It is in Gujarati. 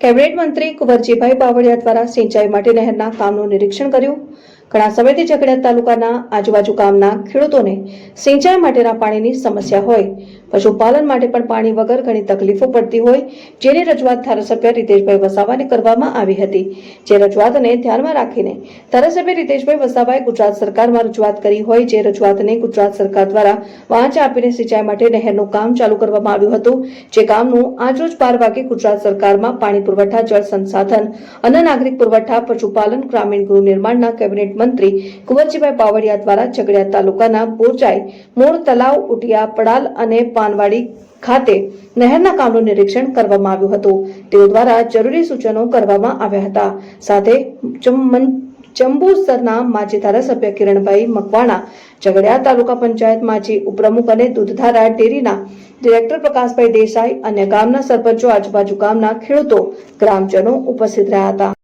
કેબિનેટ મંત્રી કુંવરજીભાઈ બાવળિયા દ્વારા સિંચાઈ માટે નહેરના કામનું નિરીક્ષણ કર્યું. ઘણા સમયથી ઝઘડિયા તાલુકાના આજુબાજુ ગામના ખેડૂતોને સિંચાઈ માટેના પાણીની સમસ્યા હોય. પશુપાલન માટે પણ પાણી વગર ઘણી તકલીફો પડતી હોય, જેની રજૂઆત ધારાસભ્ય રીતેશભાઈ વસાવાને કરવામાં આવી હતી. જે રજૂઆતને ધ્યાનમાં રાખીને ધારાસભ્ય રીતેશભાઈ વસાવાએ ગુજરાત સરકારમાં રજૂઆત કરી હોય, જે રજૂઆતને ગુજરાત સરકાર દ્વારા વાંચ આપીને સિંચાઈ માટે નહેરનું કામ ચાલુ કરવામાં આવ્યું હતું. જે કામનું આજરોજ બાર વાગે ગુજરાત સરકારમાં પાણી પુરવઠા, જળ સંસાધન અન્ન નાગરિક પુરવઠા, પશુપાલન, ગ્રામીણ ગૃહ નિર્માણના કેબિનેટ મંત્રી કુંવરજીભાઈ બાવળિયા દ્વારા ઝઘડિયા તાલુકાના બોરજાઈ મૂળ તલાવ, ઉટિયા, પડાલ અને પાનવાડી ખાતે નહેરના કામનું નિરીક્ષણ કરવામાં આવ્યું હતું. તેઓ દ્વારા જરૂરી સૂચનો કરવામાં આવ્યા હતા. સાથે જંબુસરના માજી ધારાસભ્ય કિરણભાઈ મકવાણા, ઝઘડિયા તાલુકા પંચાયત માજી ઉપપ્રમુખ અને દૂધધારા ડેરીના ડિરેક્ટર પ્રકાશભાઈ દેસાઈ અને ગામના સરપંચો આજુબાજુ ગામના ખેડૂતો, ગ્રામજનો ઉપસ્થિત રહ્યા હતા.